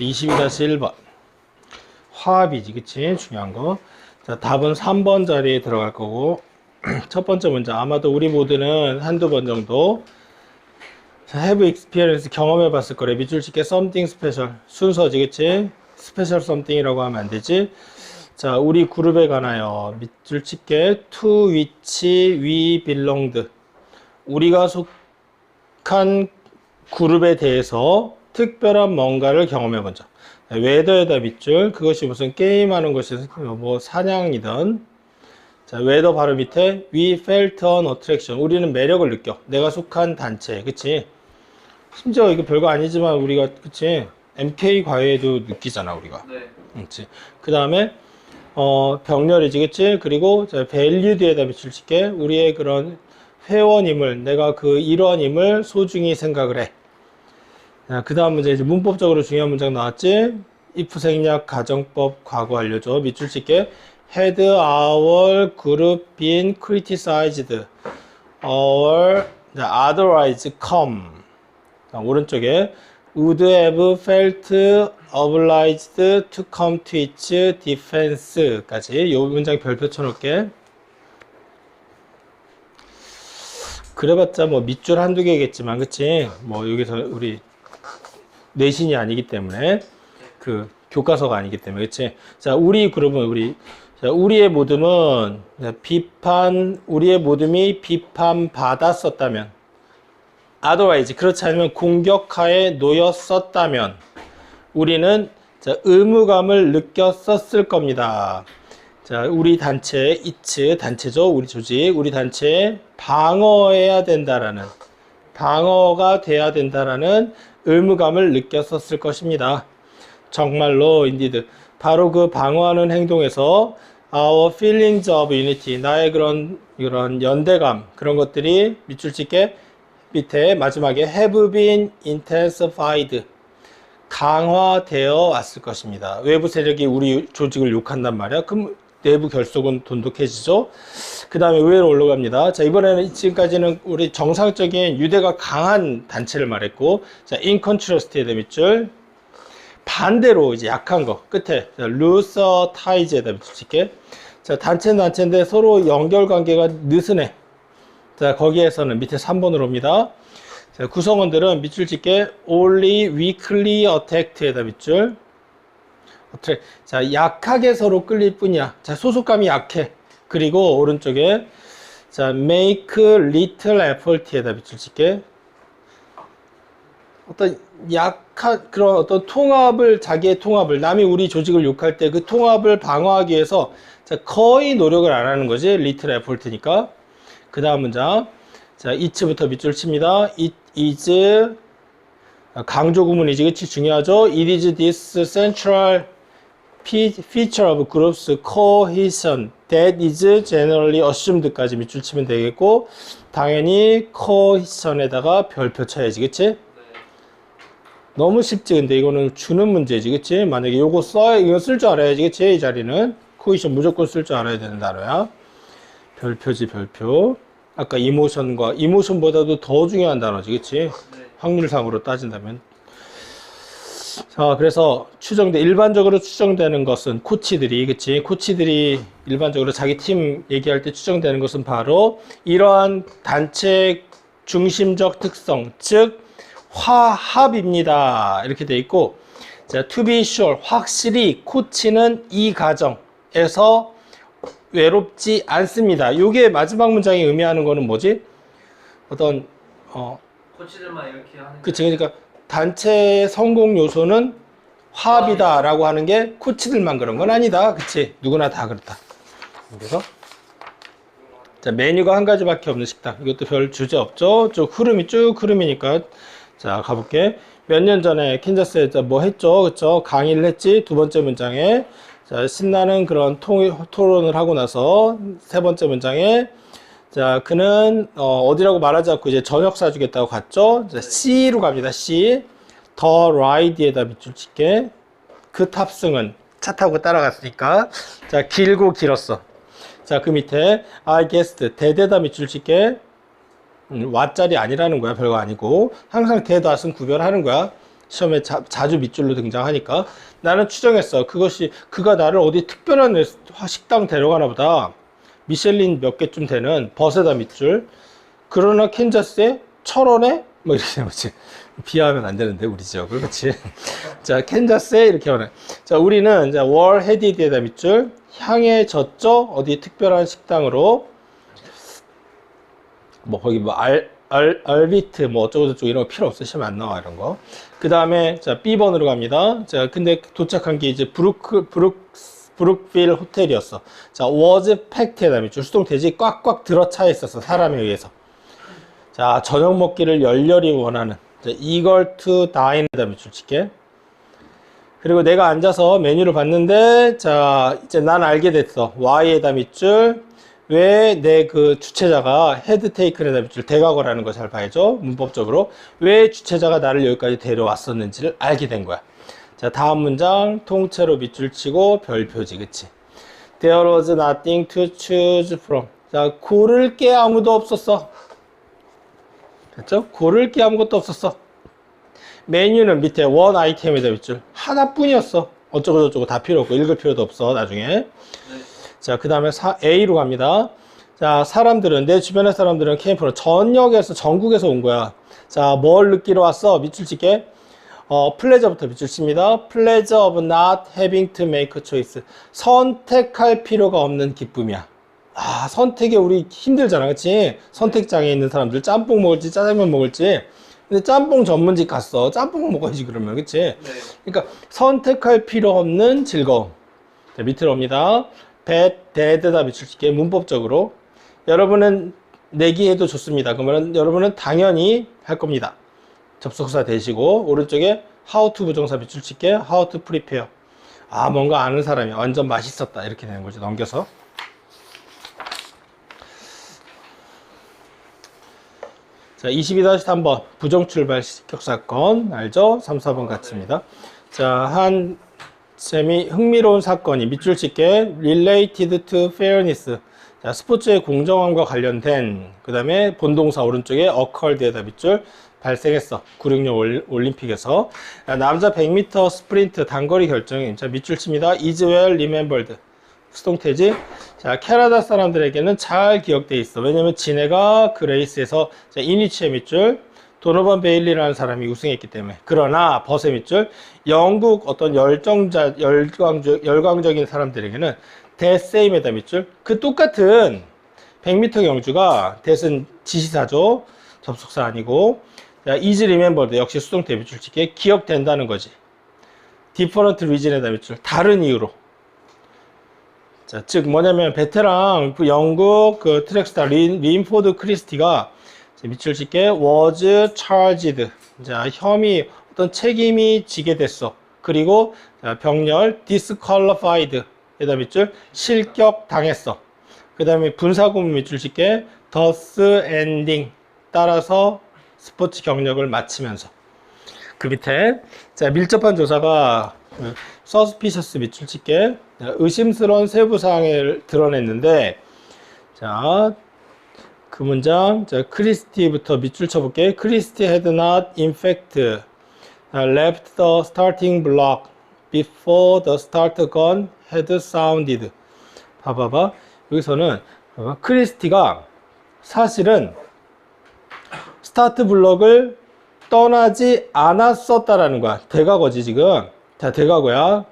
22-1번. 화합이지, 그치? 중요한 거. 자, 답은 3번 자리에 들어갈 거고. 첫 번째 문제. 아마도 우리 모두는 한두 번 정도 자, have experience 경험해 봤을 거래. 밑줄 칠게 something special. 순서지, 그치? 스페셜 something이라고 하면 안 되지. 자, 우리 그룹에 관하여 밑줄 칠게 to which we belonged. 우리가 속한 그룹에 대해서 특별한 뭔가를 경험해 본 적. 웨더에다 밑줄. 그것이 무슨 게임하는 것이 뭐 사냥이든. 자, 웨더 바로 밑에 we felt an attraction. 우리는 매력을 느껴. 내가 속한 단체. 그치? 심지어 이거 별거 아니지만 우리가 그치? MK 과외에도 느끼잖아, 우리가. 네. 그치? 그 다음에 어, 병렬이지, 그치? 그리고 자, value에다 밑줄 칠게. 우리의 그런 회원임을, 내가 그 일원임을 소중히 생각을 해. 자, 그 다음 문제, 이제 문법적으로 중요한 문장 나왔지? if 생략 가정법 과거 알려줘. 밑줄 칠게. had our group been criticized or otherwise come. 자, 오른쪽에 would have felt obliged to come to its defense까지 이 문장 별표 쳐놓을게. 그래봤자 뭐 밑줄 한두 개겠지만 그치? 뭐 여기서 우리 내신이 아니기 때문에 그 교과서가 아니기 때문에 그치? 자 우리 그룹은 우리 자, 우리의 모둠은 자, 비판 우리의 모둠이 비판 받았었다면 otherwise 그렇지 않으면 공격하에 놓였었다면 우리는 자, 의무감을 느꼈었을 겁니다. 자, 우리 단체, 이츠 단체죠. 우리 조직, 우리 단체 방어해야 된다라는 방어가 돼야 된다라는 의무감을 느꼈었을 것입니다. 정말로 인디드 바로 그 방어하는 행동에서 our feelings of unity 나의 그런 이런 연대감 그런 것들이 밑줄 칠게 밑에 마지막에 have been intensified 강화되어 왔을 것입니다. 외부 세력이 우리 조직을 욕한단 말이야. 그럼 내부 결속은 돈독해지죠. 그 다음에 의외로 올라갑니다. 자, 이번에는 지금까지는 우리 정상적인 유대가 강한 단체를 말했고, 자, in contrast에 대한 밑줄. 반대로 이제 약한 거 끝에 루서 타이즈에다 밑줄게. 자, 단체는 단체인데 서로 연결 관계가 느슨해. 자, 거기에서는 밑에 3번으로 옵니다. 자, 구성원들은 밑줄 칠게 only weakly attacked에다 밑줄 어떻게 자 약하게 서로 끌릴 뿐이야. 자 소속감이 약해. 그리고 오른쪽에 자 make little effort에다 밑줄 칠게. 어떤 약한 그런 어떤 통합을 자기의 통합을 남이 우리 조직을 욕할 때 그 통합을 방어하기 위해서 자 거의 노력을 안 하는 거지 little effort니까. 그 다음 문장 자 it부터 밑줄 칩니다. it is 강조 구문이지 그치? 중요하죠? it is this central feature of group's cohesion. That is generally assumed까지 밑줄 치면 되겠고 당연히 cohesion에다가 별표 쳐야지 그치? 네. 너무 쉽지 근데 이거는 주는 문제지 그치? 만약에 요거 써 이거 쓸 줄 알아야지 그치? 이 자리는. 코이션 무조건 쓸 줄 알아야 되는 단어야. 별표지 별표. 아까 이모션과 이모션보다도 더 중요한 단어지 그치? 네. 확률상으로 따진다면 자 그래서 추정돼 일반적으로 추정되는 것은 코치들이 그치? 코치들이 일반적으로 자기 팀 얘기할 때 추정되는 것은 바로 이러한 단체 중심적 특성 즉 화합입니다. 이렇게 돼 있고 자 to be sure 확실히 코치는 이 과정에서 외롭지 않습니다. 요게 마지막 문장이 의미하는 거는 뭐지? 어떤 어 코치들만 이렇게 하는 그치 그러니까 단체의 성공 요소는 화합이다 라고 하는 게 코치들만 그런 건 아니다. 그치? 누구나 다 그렇다. 그래서 자 메뉴가 한 가지밖에 없는 식당. 이것도 별 주제 없죠? 쭉 흐름이 쭉 흐름이니까. 자 가볼게. 몇 년 전에 킨자스에서 뭐 했죠? 그쵸? 강의를 했지? 두 번째 문장에. 자 신나는 그런 통, 토론을 하고 나서 세 번째 문장에 자, 그는 어, 디라고 말하지 않고 이제 저녁 사주겠다고 갔죠. 자, C로 갑니다. C. 더 라이드에다 밑줄 칠게. 그 탑승은 차 타고 따라갔으니까. 자, 길고 길었어. 자, 그 밑에 I guessed 대대다 밑줄 칠게. 음, 왓자리 아니라는 거야. 별거 아니고. 항상 대닷은 구별하는 거야. 시험에 자, 자주 밑줄로 등장하니까 나는 추정했어. 그것이 그가 나를 어디 특별한 식당 데려가나 보다. 미셸린 몇 개쯤 되는 버세다 밑줄. 그러나 캔자스에 철원에 뭐 이렇게 되는 거지. 비하하면 안 되는데 우리 지역을 그렇지. 자 캔자스에 이렇게 하네. 자 우리는 자, 월 헤디드에다 밑줄 향해 졌죠. 어디 특별한 식당으로 뭐 거기 뭐 알, 알, 알비트 뭐 어쩌고 저쩌고 이런 거 필요 없어 시험 안 나와 이런 거. 그 다음에 자 B번으로 갑니다. 자 근데 도착한 게 이제 브루크 브룩 브룩빌 호텔이었어. 자 was packed에다 밑줄 수동태지 꽉꽉 들어차 있었어 사람에 의해서. 자 저녁 먹기를 열렬히 원하는 자, 이걸 to dine에다 밑줄 칠게. 그리고 내가 앉아서 메뉴를 봤는데 자 이제 난 알게 됐어 Y에 다 밑줄 왜 내 그 주체자가 헤드 테이크에 다 밑줄 대각어라는 거잘 봐야죠 문법적으로 왜 주체자가 나를 여기까지 데려왔었는지를 알게 된 거야 자 다음 문장. 통째로 밑줄 치고 별 표지. 그치? There was nothing to choose from. 자 고를 게 아무도 없었어. 됐죠? 고를 게 아무것도 없었어. 메뉴는 밑에 원 아이템에다 밑줄 하나뿐이었어. 어쩌고 저쩌고 다 필요 없고 읽을 필요도 없어 나중에. 자그 다음에 A로 갑니다. 자 사람들은 내 주변의 사람들은 캠프로 전역에서 전국에서 온 거야. 자 뭘 느끼러 왔어? 밑줄 칠게 어 플레저부터 밑줄 칩니다 pleasure of not having to make a choice 선택할 필요가 없는 기쁨이야 아 선택에 우리 힘들잖아 그치 선택장애 있는 사람들 짬뽕 먹을지 짜장면 먹을지 근데 짬뽕 전문집 갔어 짬뽕 먹어야지 그러면 그치 네. 그러니까 선택할 필요 없는 즐거움. 자, 밑으로 옵니다. 배, 대대다 밑줄 칠게 문법적으로. 여러분은 내기해도 좋습니다. 그러면 여러분은 당연히 할 겁니다. 접속사 대시고 오른쪽에 how to 부정사 밑줄 칠게 how to prepare. 아 뭔가 아는 사람이 완전 맛있었다 이렇게 되는 거죠. 넘겨서. 자, 22-3번 부정 출발 실격 사건 알죠? 3, 4번 같습니다. 자, 한 재미 흥미로운 사건이 밑줄 칠게 related to fairness. 자, 스포츠의 공정함과 관련된 그 다음에 본동사 오른쪽에 occurred에다 밑줄 발생했어. 966 올- 올림픽에서 자, 남자 100m 스프린트 단거리 결정이 자, 밑줄 칩니다. is well remembered. 수동태지. 자, 캐나다 사람들에게는 잘 기억돼 있어. 왜냐면 지네가 그 레이스에서 자, 이니치의 밑줄, 도노반 베일리라는 사람이 우승했기 때문에. 그러나 버세 밑줄, 영국 어떤 열정자, 열광적, 열광적인 사람들에게는 데세임에다 밑줄, 그 똑같은 100m 경주가 대슨 지시사죠. 접속사 아니고. 자, is remembered 역시 수동태 밑줄 찍게 기억된다는 거지. different reason에다 밑줄, 다른 이유로. 자, 즉 뭐냐면 베테랑 그 영국 그 트랙스타 린, 린포드 크리스티가 밑줄 칠게 was charged. 자, 혐의 어떤 책임이 지게 됐어. 그리고 자, 병렬 disqualified. 에다 밑줄 실격 당했어. 그 다음에 분사구문 밑줄 칠게 thus ending. 따라서 스포츠 경력을 마치면서 그 밑에 자 밀접한 조사가 그 서스피셔스 밑줄 칠게 자, 의심스러운 세부 사항을 드러냈는데 자 그 문장 자 크리스티부터 밑줄 쳐볼게 크리스티 in fact uh, left the starting block before the start gun had sounded 봐봐봐 여기서는 봐봐. 크리스티가 사실은 스타트 블럭을 떠나지 않았었다라는 거야. 대과거지 지금. 자, 대과거야.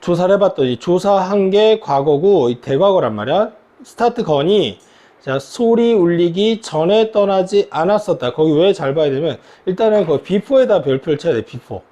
조사를 해봤더니 조사한 게 과거고 이 대과거란 말이야. 스타트 건이 자 소리 울리기 전에 떠나지 않았었다. 거기 왜 잘 봐야 되면 일단은 그 비포에다 별표를 쳐야 돼. 비포.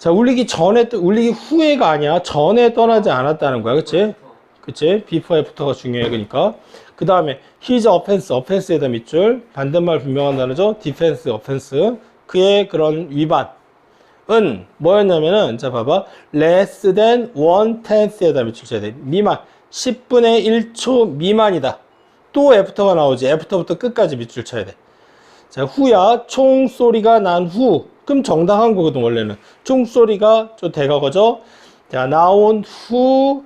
자 울리기 전에 떠- 울리기 후에가 아니야. 전에 떠나지 않았다는 거야. 그치? 그치? before after가 중요해 그러니까. 그 다음에 his offense, offense에다 밑줄. 반대말 분명한 단어죠? defense, offense. 그의 그런 위반은 뭐였냐면은 자 봐봐. less than one tenth에다 밑줄 쳐야 돼. 미만. 10분의 1초 미만이다. 또 애프터가 나오지. 애프터부터 끝까지 밑줄 쳐야 돼. 자, 후야. 총소리가 난 후. 그럼 정당한 거거든, 원래는. 총소리가 좀 대가거죠? 자, 나온 후,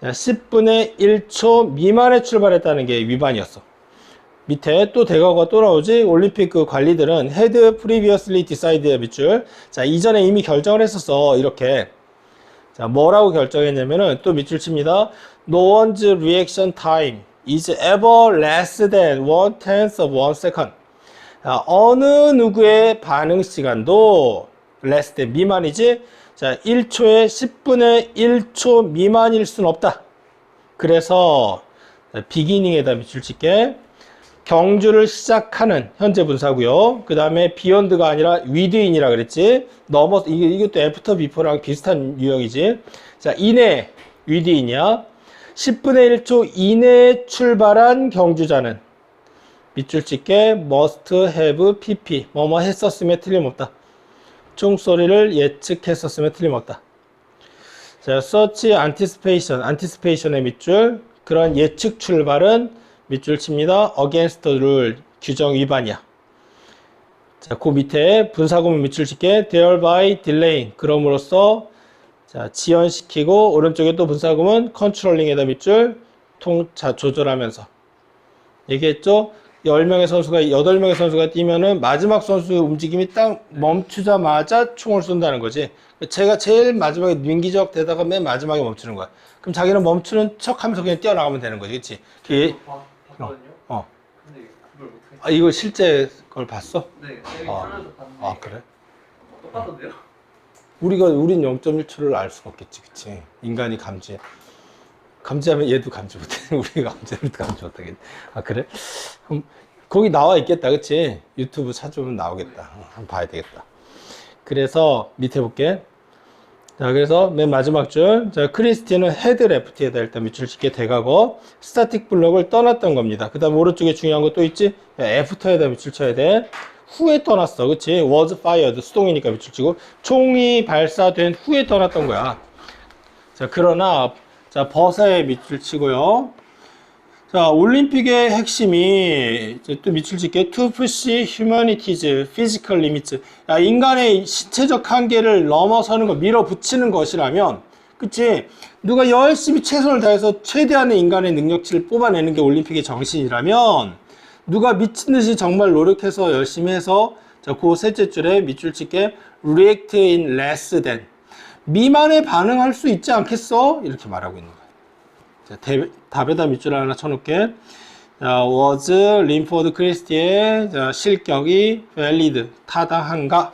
자, 10분의 1초 미만에 출발했다는 게 위반이었어. 밑에 또 대가가 또 나오지 올림픽 그 관리들은 had previously decided 밑줄 자 이전에 이미 결정을 했었어 이렇게 자 뭐라고 결정했냐면은 또 밑줄 칩니다 no one's reaction time is ever less than one tenth of one second 자, 어느 누구의 반응 시간도 less than 미만이지 자 1초에 10분의 1초 미만일 순 없다 그래서 비기닝에다 밑줄 칠게 경주를 시작하는 현재 분사고요. 그 다음에 비욘드가 아니라 위드인이라 그랬지. 넘어 이게 이것도 애프터 비포랑 비슷한 유형이지. 자 이내 위드인이야. 10분의 1초 이내에 출발한 경주자는 밑줄 찍게 must have pp 뭐뭐 했었으면 틀림없다. 총소리를 예측했었으면 틀림없다. 자, such anticipation, anticipation의 밑줄 그런 예측 출발은 밑줄 칩니다. against rule 규정 위반이야. 자, 그 밑에 분사구문 밑줄 칠게 thereby delaying 그럼으로써 자, 지연시키고 오른쪽에 또 분사구문 controlling에다 밑줄 통, 자, 조절하면서 얘기했죠? 10명의 선수가 8명의 선수가 뛰면은 마지막 선수 움직임이 딱 멈추자마자 총을 쏜다는 거지. 제가 제일 마지막에 민기적 되다가 맨 마지막에 멈추는 거야. 그럼 자기는 멈추는 척 하면서 그냥 뛰어나가면 되는 거지. 그치? 그게, 봐- 봤거든요. 어. 근데 그걸 못해. 아, 이거 실제 걸 봤어? 네, 쌤이 아. 봤는데 아, 그래? 똑같던데요? 우리가, 우린 0.1초를 알 수가 없겠지. 그치? 인간이 감지. 감지하면 얘도 감지 못해. 우리가 감지하면 감지 못하겠네. 아, 그래? 그럼 거기 나와 있겠다. 그치? 유튜브 찾으면 나오겠다. 어, 한번 봐야 되겠다. 그래서 밑에 볼게. 자, 그래서 맨 마지막 줄. 자, 크리스티는 헤드 레프트에다 일단 밑줄 찍게 돼가고, 스타틱 블록을 떠났던 겁니다. 그 다음 오른쪽에 중요한 거 또 있지? 애프터에다 밑줄 쳐야 돼. 후에 떠났어. 그치? was fired. 수동이니까 밑줄 치고, 총이 발사된 후에 떠났던 거야. 자, 그러나, 자, 버사에 밑줄 치고요. 자, 올림픽의 핵심이 또 밑줄 짓게 to push humanity's physical limits. 야, 인간의 신체적 한계를 넘어서는 거, 밀어붙이는 것이라면, 그치? 누가 열심히 최선을 다해서 최대한의 인간의 능력치를 뽑아내는 게 올림픽의 정신이라면, 누가 미친 듯이 정말 노력해서 열심히 해서, 자, 그 셋째 줄에 밑줄 짓게 react in less than. 미만에 반응할 수 있지 않겠어? 이렇게 말하고 있는 대- 답에다 밑줄 하나 쳐놓을게. 자, was 림포드 크리스티의 자, 실격이 valid 타당한가?